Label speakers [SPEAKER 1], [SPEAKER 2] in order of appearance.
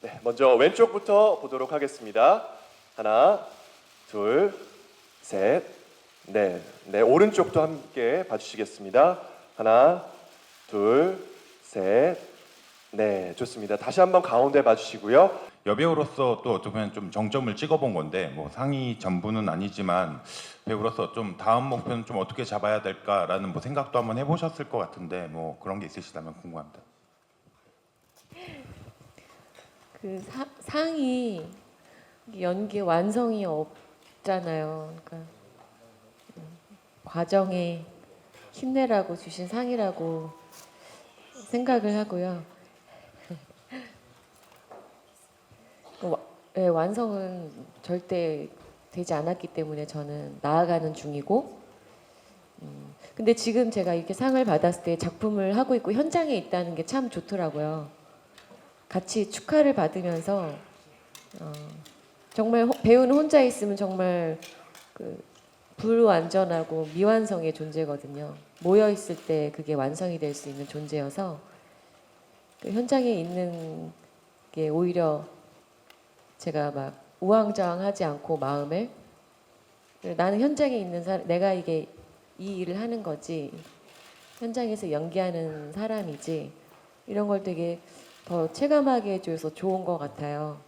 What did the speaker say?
[SPEAKER 1] 네, 먼저 왼쪽부터 보도록 하겠습니다. 하나, 둘, 셋, 넷. 네, 오른쪽도 함께 봐주시겠습니다. 하나, 둘, 셋, 네, 좋습니다. 다시 한번 가운데 봐주시고요.
[SPEAKER 2] 여배우로서 또 어떻게 보면 좀 정점을 찍어본 건데 뭐 상위 전부는 아니지만 배우로서 좀 다음 목표는 좀 어떻게 잡아야 될까라는 뭐 생각도 한번 해보셨을 것 같은데 뭐 그런 게 있으시다면 궁금합니다.
[SPEAKER 3] 그 사, 상이 연기 완성이 없잖아요. 그러니까 음, 과정에 힘내라고 주신 상이라고 생각을 하고요. 예, 완성은 절대 되지 않았기 때문에 저는 나아가는 중이고. 음, 근데 지금 제가 이렇게 상을 받았을 때 작품을 하고 있고 현장에 있다는 게 참 좋더라고요. 같이 축하를 받으면서 어, 정말 호- 배우는 혼자 있으면 정말 그 불완전하고 미완성의 존재거든요. 모여 있을 때 그게 완성이 될 수 있는 존재여서 그 현장에 있는 게 오히려 제가 막 우왕좌왕하지 않고 마음을 나는 현장에 있는 사람, 내가 이게 이 일을 하는 거지 현장에서 연기하는 사람이지 이런 걸 되게 더 체감하게 해줘서 좋은 것 같아요.